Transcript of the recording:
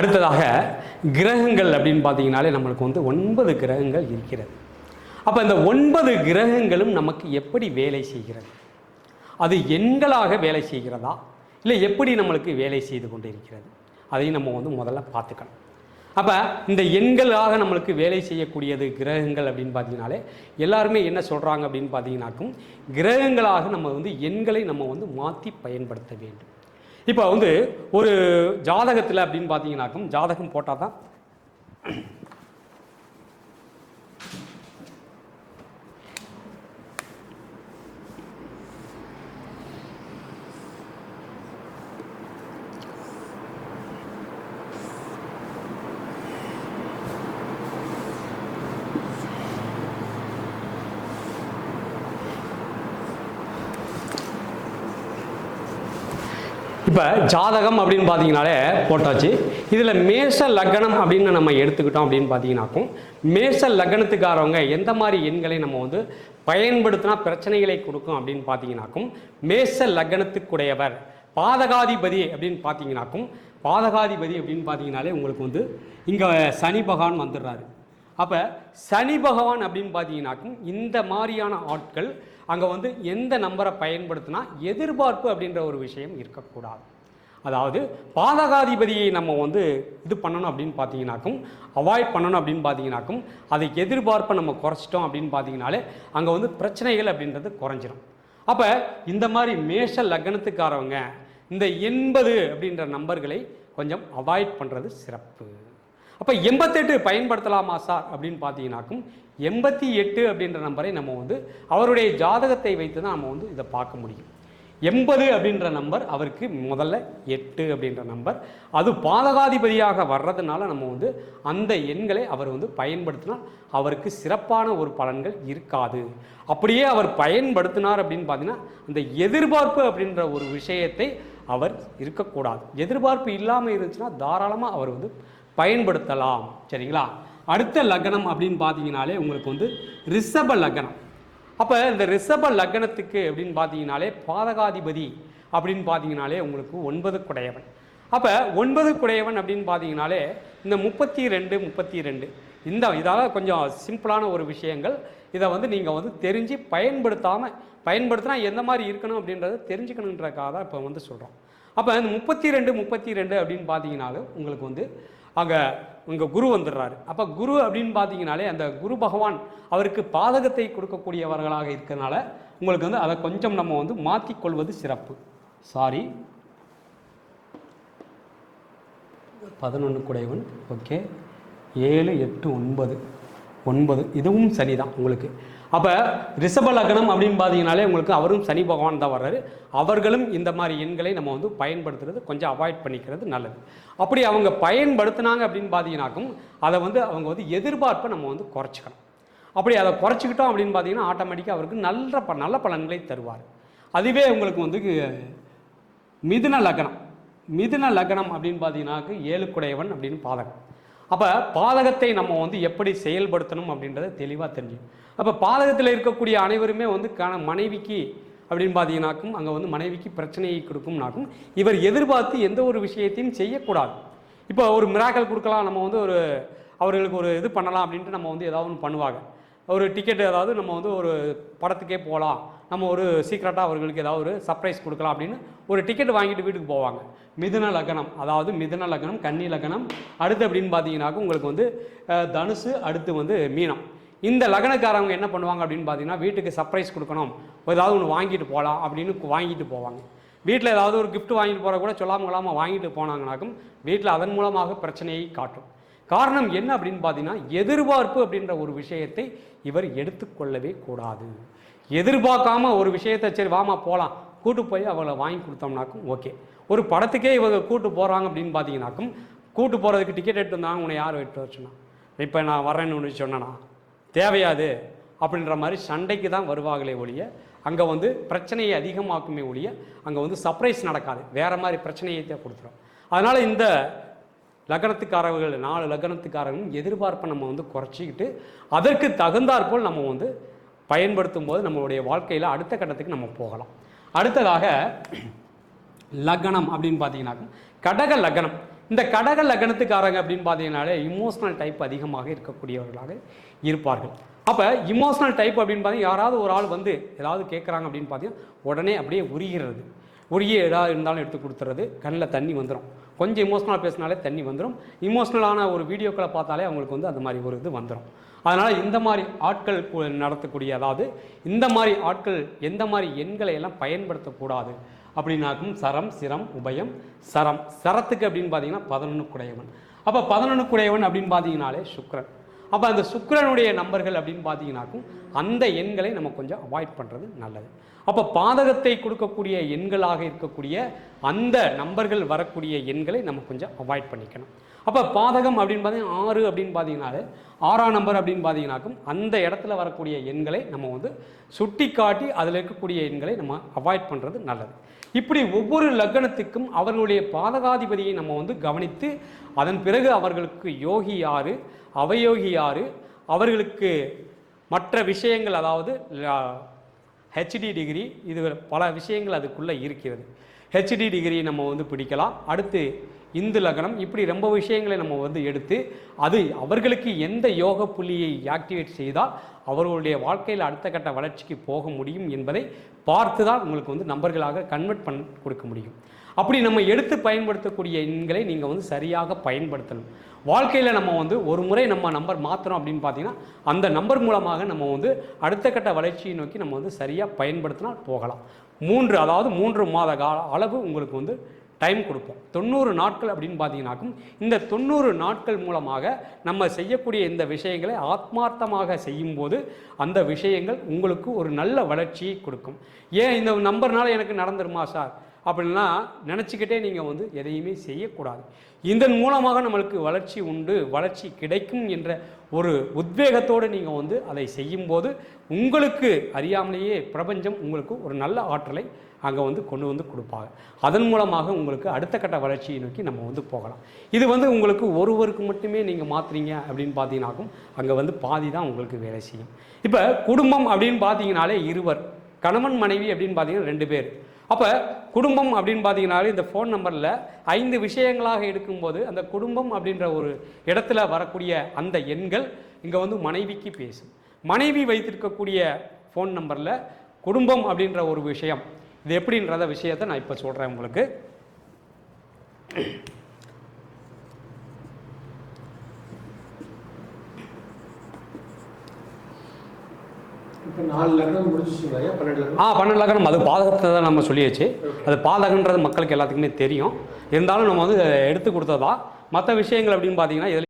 அடுத்ததாக கிரகங்கள் அப்படின்னு பார்த்தீங்கனாலே நம்மளுக்கு வந்து ஒன்பது கிரகங்கள் இருக்கிறது. அப்போ இந்த ஒன்பது கிரகங்களும் நமக்கு எப்படி வேலை செய்கிறது? அது எண்களாக வேலை செய்கிறதா? இல்லை எப்படி நம்மளுக்கு வேலை செய்து கொண்டு இருக்கிறது அதையும் நம்ம வந்து முதல்ல பார்த்துக்கணும். அப்போ இந்த எண்களாக நம்மளுக்கு வேலை செய்யக்கூடியது கிரகங்கள் அப்படின்னு பார்த்தீங்கனாலே எல்லாருமே என்ன சொல்கிறாங்க அப்படின்னு பார்த்தீங்கன்னாக்கும் கிரகங்களாக நம்ம வந்து எண்களை நம்ம வந்து மாற்றி பயன்படுத்த வேண்டும். இப்போ வந்து ஒரு ஜாதகத்தில் அப்படின்னு பார்த்தீங்கன்னாக்கும் ஜாதகம் போட்டால் தான் இப்போ ஜாதகம் அப்படின்னு பார்த்தீங்கனாலே போட்டாச்சு. இதில் மேஷ லக்னம் அப்படின்னு நம்ம எடுத்துக்கிட்டோம் அப்படின்னு பார்த்தீங்கன்னாக்கும் மேஷ லக்னத்துக்காரவங்க எந்த மாதிரி எண்களை நம்ம வந்து பயன்படுத்தினா பிரச்சனைகளை கொடுக்கும் அப்படின்னு பார்த்தீங்கன்னாக்கும் மேஷ லக்னத்துக்குடையவர் பாதகாதிபதி அப்படின்னு பார்த்தீங்கன்னாக்கும் பாதகாதிபதி அப்படின்னு பார்த்தீங்கனாலே உங்களுக்கு வந்து இங்கே சனி பகவான் வந்துடுறாரு. அப்போ சனி பகவான் அப்படின்னு பார்த்தீங்கன்னாக்கும் இந்த மாதிரியான ஆட்கள் அங்கே வந்து எந்த நம்பரை பயன்படுத்தினா எதிர்பார்ப்பு அப்படின்ற ஒரு விஷயம் இருக்கக்கூடாது. அதாவது பாதகாதிபதியை நம்ம வந்து இது பண்ணணும் அப்படின்னு பார்த்தீங்கன்னாக்கும் அவாய்ட் பண்ணணும் அப்படின்னு பார்த்தீங்கன்னாக்கும் அதை எதிர்பார்ப்பை நம்ம குறைச்சிட்டோம் அப்படின்னு பார்த்தீங்கனாலே அங்கே வந்து பிரச்சனைகள் அப்படின்றது குறைஞ்சிரும். அப்போ இந்த மாதிரி மேஷ லக்னத்துக்காரவங்க இந்த எண்பது அப்படின்ற நம்பர்களை கொஞ்சம் அவாய்ட் பண்ணுறது சிறப்பு. அப்போ எண்பத்தெட்டு பயன்படுத்தலாமா சார் அப்படின்னு பார்த்தீங்கன்னாக்கும் எண்பத்தி எட்டு அப்படின்ற நம்பரை நம்ம வந்து அவருடைய ஜாதகத்தை வைத்து தான் நம்ம வந்து இதை பார்க்க முடியும். எண்பது அப்படின்ற நம்பர் அவருக்கு முதல்ல எட்டு அப்படின்ற நம்பர் அது பாதகாதிபதியாக வர்றதுனால நம்ம வந்து அந்த எண்களை அவர் வந்து பயன்படுத்தினால் அவருக்கு சிறப்பான ஒரு பலன்கள் இருக்காது. அப்படியே அவர் பயன்படுத்தினார் அப்படின்னு பார்த்தீங்கன்னா அந்த எதிர்பார்ப்பு அப்படின்ற ஒரு விஷயத்தை அவர் இருக்கக்கூடாது. எதிர்பார்ப்பு இல்லாமல் இருந்துச்சுன்னா தாராளமாக அவர் வந்து பயன்படுத்தலாம். சரிங்களா? அடுத்த லக்னம் அப்படின்னு பார்த்தீங்கனாலே உங்களுக்கு வந்து ரிஷப லக்னம். அப்போ இந்த ரிஷப லக்னத்துக்கு அப்படின்னு பார்த்தீங்கனாலே பாதகாதிபதி அப்படின்னு பார்த்தீங்கனாலே உங்களுக்கு ஒன்பது குடையவன். அப்போ ஒன்பது குடையவன் அப்படின்னு பார்த்தீங்கனாலே இந்த முப்பத்தி ரெண்டு முப்பத்தி ரெண்டு இந்த இதால் கொஞ்சம் சிம்பிளான ஒரு விஷயங்கள். இதை வந்து நீங்கள் வந்து தெரிஞ்சு பயன்படுத்தாமல் பயன்படுத்தினா எந்த மாதிரி இருக்கணும் அப்படின்றத தெரிஞ்சுக்கணுன்றக்காக தான் இப்போ வந்து சொல்கிறோம் அப்போ இந்த முப்பத்தி ரெண்டு முப்பத்தி ரெண்டு அப்படின்னு பார்த்தீங்கனாலும் உங்களுக்கு வந்து அங்கே இங்கே குரு வந்துடுறாரு. அப்போ குரு அப்படின்னு பார்த்தீங்கனாலே அந்த குரு பகவான் அவருக்கு பாதகத்தை கொடுக்கக்கூடியவர்களாக இருக்கிறனால உங்களுக்கு வந்து அதை கொஞ்சம் நம்ம வந்து மாற்றிக்கொள்வது சிறப்பு. சாரி பதினொன்று குடையவன். ஓகே ஏழு எட்டு ஒன்பது. ஒன்பது. இதுவும் சனி தான் உங்களுக்கு. அப்போ ரிஷப லக்னம் அப்படின்னு பார்த்தீங்கனாலே உங்களுக்கு அவரும் சனி பகவான் தான் வர்றாரு. அவர்களும் இந்த மாதிரி எண்களை நம்ம வந்து பயன்படுத்துறது கொஞ்சம் அவாய்ட் பண்ணிக்கிறது நல்லது. அப்படி அவங்க பயன்படுத்தினாங்க அப்படின்னு பார்த்தீங்கன்னாக்கும் அதை வந்து அவங்க வந்து எதிர்பார்ப்பை நம்ம வந்து குறைச்சிக்கணும். அப்படி அதை குறைச்சிக்கிட்டோம் அப்படின்னு பார்த்தீங்கன்னா ஆட்டோமேட்டிக்காக அவருக்கு நல்ல ப நல்ல பலன்களை தருவார். அதுவே உங்களுக்கு வந்து மிதுன லக்னம். மிதுன லக்னம் அப்படின்னு பார்த்தீங்கன்னாக்கு ஏழுக்குடையவன் அப்படின்னு பாதகம். அப்போ பாதகத்தை நம்ம வந்து எப்படி செயல்படுத்தணும் அப்படின்றத தெளிவாக தெரிஞ்சும் அப்போ பாதகத்தில் இருக்கக்கூடிய அனைவருமே வந்து கண மனைவிக்கு அப்படின்னு பார்த்தீங்கன்னாக்கும் அங்கே வந்து மனைவிக்கு பிரச்சனையை கொடுக்கும்னாக்கும் இவர் எதிர்பார்த்து எந்த ஒரு விஷயத்தையும் செய்யக்கூடாது. இப்போ ஒரு மிராக்கல் கொடுக்கலாம் நம்ம வந்து ஒரு அவர்களுக்கு ஒரு இது பண்ணலாம் அப்படின்ட்டு நம்ம வந்து ஏதாவது ஒன்று பண்ணுவாங்க. ஒரு டிக்கெட் ஏதாவது நம்ம வந்து ஒரு படத்துக்கே போகலாம். நம்ம ஒரு சீக்ரெட்டாக அவர்களுக்கு ஏதாவது ஒரு சர்ப்ரைஸ் கொடுக்கலாம் அப்படின்னு ஒரு டிக்கெட் வாங்கிட்டு வீட்டுக்கு போவாங்க. மிதுன லக்னம் அதாவது மிதுன லக்னம் கன்னி லக்னம் அடுத்து அப்படின்னு பார்த்தீங்கன்னாக்க உங்களுக்கு வந்து தனுசு அடுத்து வந்து மீனம். இந்த லக்னக்காரவங்க என்ன பண்ணுவாங்க அப்படின்னு பார்த்தீங்கன்னா வீட்டுக்கு சர்ப்ரைஸ் கொடுக்கணும். ஏதாவது ஒன்று வாங்கிட்டு போகலாம் அப்படின்னு வாங்கிட்டு போவாங்க. வீட்டில் ஏதாவது ஒரு கிஃப்ட் வாங்கிட்டு போகிற கூட சொல்லாமல் கொள்ளாமல் வாங்கிட்டு போனாங்கனாக்கும் வீட்டில் அதன் மூலமாக பிரச்சனையை காட்டும். காரணம் என்ன அப்படின்னு பார்த்தீங்கன்னா எதிர்பார்ப்பு அப்படின்ற ஒரு விஷயத்தை இவர் எடுத்துக்கொள்ளவே கூடாது. எதிர்பார்க்காம ஒரு விஷயத்தை சரி வாமா போகலாம் கூட்டு போய் அவளை வாங்கி கொடுத்தோம்னாக்கும் ஓகே. ஒரு படத்துக்கே இவங்க கூட்டு போகிறாங்க அப்படின்னு பார்த்தீங்கன்னாக்கும் கூட்டு போகிறதுக்கு டிக்கெட் எடுத்து வந்தாங்க உன்னை யார் எடுத்து வச்சுனா இப்போ நான் வரேன்னு ஒன்று சொன்னேனா? தேவையாது. அப்படின்ற மாதிரி சண்டைக்கு தான் வருவாங்களே ஒழிய அங்கே வந்து பிரச்சனையை அதிகமாக்குமே ஒழிய அங்கே வந்து சர்ப்ரைஸ் நடக்காது. வேறு மாதிரி பிரச்சனையை தான் கொடுத்துரும். அதனால் இந்த லக்னத்துக்காரர்கள் நாலு லக்னத்துக்காரர்களும் எதிர்பார்ப்பை நம்ம வந்து குறைச்சிக்கிட்டு அதற்கு தகுந்தாற்போல் நம்ம வந்து பயன்படுத்தும் போது நம்மளுடைய வாழ்க்கையில் அடுத்த கட்டத்துக்கு நம்ம போகலாம். அடுத்ததாக லக்னம் அப்படின்னு பார்த்தீங்கன்னாக்கா கடக லக்னம். இந்த கடக லக்னத்துக்காரங்க அப்படின்னு பார்த்தீங்கனாலே இமோஷனல் டைப் அதிகமாக இருக்கக்கூடியவர்களாக இருப்பார்கள். அப்போ இமோஷனல் டைப் அப்படின்னு பார்த்தீங்கன்னா யாராவது ஒரு ஆள் வந்து ஏதாவது கேட்குறாங்க அப்படின்னு பார்த்தீங்கன்னா உடனே அப்படியே உருகிறது. உரிய ஏதாவது இருந்தாலும் எடுத்து கொடுத்துறது கண்ணில் தண்ணி வந்துடும் கொஞ்சம் இமோஷனலாக பேசினாலே தண்ணி வந்துடும் இமோஷனலான ஒரு வீடியோக்களை பார்த்தாலே அவங்களுக்கு வந்து அந்த மாதிரி ஒரு இது வந்துடும் அதனால் இந்த மாதிரி ஆட்கள் நடத்தக்கூடிய அதாவது இந்த மாதிரி ஆட்கள் எந்த மாதிரி எண்களை எல்லாம் பயன்படுத்தக்கூடாது அப்படின்னாக்கும் சரம் சிரம் உபயம் சரம். சரத்துக்கு அப்படின்னு பார்த்தீங்கன்னா பதினொன்று குடையவன். அப்போ பதினொன்று குடையவன் அப்படின்னு பார்த்தீங்கனாலே சுக்ரன் அப்போ அந்த சுக்கரனுடைய நம்பர்கள் அப்படின்னு பார்த்தீங்கன்னாக்கும் அந்த எண்களை நம்ம கொஞ்சம் அவாய்ட் பண்ணுறது நல்லது. அப்போ பாதகத்தை கொடுக்கக்கூடிய எண்களாக இருக்கக்கூடிய அந்த நம்பர்கள் வரக்கூடிய எண்களை நம்ம கொஞ்சம் அவாய்ட் பண்ணிக்கணும். அப்போ பாதகம் அப்படின்னு பார்த்தீங்கன்னா ஆறு அப்படின்னு பார்த்தீங்கன்னாலே ஆறாம் நம்பர் அப்படின்னு பார்த்தீங்கன்னாக்கும் அந்த இடத்துல வரக்கூடிய எண்களை நம்ம வந்து சுட்டி காட்டி அதில் இருக்கக்கூடிய எண்களை நம்ம அவாய்ட் பண்ணுறது நல்லது. இப்படி ஒவ்வொரு லக்னத்துக்கும் அவர்களுடைய பாதகாதிபதியை நம்ம வந்து கவனித்து அதன் பிறகு அவர்களுக்கு யோகி யாரு அவயோகி யாரு அவர்களுக்கு மற்ற விஷயங்கள் அதாவது ஹெச்டி டிகிரி இது பல விஷயங்கள் அதுக்குள்ளே இருக்கிறது. ஹெச்டி டிகிரி நம்ம வந்து பிடிக்கலாம். அடுத்து இந்து லக்னம் இப்படி ரொம்ப விஷயங்களை நம்ம வந்து எடுத்து அது அவர்களுக்கு எந்த யோக புள்ளியை ஆக்டிவேட் செய்தால் அவர்களுடைய வாழ்க்கையில் அடுத்த கட்ட வளர்ச்சிக்கு போக முடியும் என்பதை பார்த்து தான் உங்களுக்கு வந்து நம்பர்களாக கன்வெர்ட் பண்ண கொடுக்க முடியும். அப்படி நம்ம எடுத்து பயன்படுத்தக்கூடிய எண்களை நீங்கள் வந்து சரியாக பயன்படுத்தணும். வாழ்க்கையில் நம்ம வந்து ஒரு முறை நம்ம நம்பர் மாற்றுறோம் அப்படின்னு பார்த்தீங்கன்னா அந்த நம்பர் மூலமாக நம்ம வந்து அடுத்த கட்ட வளர்ச்சியை நோக்கி நம்ம வந்து சரியாக பயன்படுத்தினால் போகலாம். மூன்று அதாவது மூன்று மாத கால அளவு உங்களுக்கு வந்து டைம் கொடுப்போம். தொண்ணூறு நாட்கள் அப்படின்னு பார்த்தீங்கன்னாக்கும் இந்த தொண்ணூறு நாட்கள் மூலமாக நம்ம செய்யக்கூடிய இந்த விஷயங்களை ஆத்மார்த்தமாக செய்யும்போது அந்த விஷயங்கள் உங்களுக்கு ஒரு நல்ல வளர்ச்சியை கொடுக்கும். ஏன் இந்த நம்பர்னால எனக்கு நடந்துருமா சார்? அப்படின்னா நினச்சிக்கிட்டே நீங்கள் வந்து எதையுமே செய்யக்கூடாது. இதன் மூலமாக நம்மளுக்கு வளர்ச்சி உண்டு வளர்ச்சி கிடைக்கும் என்ற ஒரு உத்வேகத்தோடு நீங்கள் வந்து அதை செய்யும்போது உங்களுக்கு அறியாமலேயே பிரபஞ்சம் உங்களுக்கு ஒரு நல்ல ஆற்றலை அங்கே வந்து கொண்டு வந்து கொடுப்பாங்க. அதன் மூலமாக உங்களுக்கு அடுத்த கட்ட வளர்ச்சியை நோக்கி நம்ம வந்து போகலாம். இது வந்து உங்களுக்கு ஒருவருக்கு மட்டுமே நீங்கள் மாற்றுறீங்க அப்படின்னு பார்த்தீங்கன்னாக்கும் அங்கே வந்து பாதி தான் உங்களுக்கு வேலை செய்யும். இப்போ குடும்பம் அப்படின்னு பார்த்தீங்கனாலே இருவர் கணவன் மனைவி அப்படின்னு பார்த்தீங்கன்னா ரெண்டு பேர். அப்போ குடும்பம் அப்படின்னு பார்த்தீங்கனாலே இந்த ஃபோன் நம்பரில் ஐந்து விஷயங்களாக எடுக்கும்போது அந்த குடும்பம் அப்படின்ற ஒரு இடத்துல வரக்கூடிய அந்த எண்கள் இங்கே வந்து மனைவிக்கு பேசும். மனைவி வைத்திருக்கக்கூடிய ஃபோன் நம்பரில் குடும்பம் அப்படின்ற ஒரு விஷயம். இது எப்படின்றத விஷயத்தை நான் இப்போ சொல்கிறேன் உங்களுக்கு இப்போ நாலு லக்னம் முடிச்சிச்சிங்களா ஐயா பன்னெண்டு லக்னம் ஆ பன்னெண்டு லக்னம். அது பாதகத்தை தான் நம்ம சொல்லியாச்சு. அது பாதகன்றது மக்களுக்கு எல்லாத்துக்குமே தெரியும். இருந்தாலும் நம்ம வந்து எடுத்து கொடுத்ததா? மற்ற விஷயங்கள் அப்படின்னு பார்த்தீங்கன்னா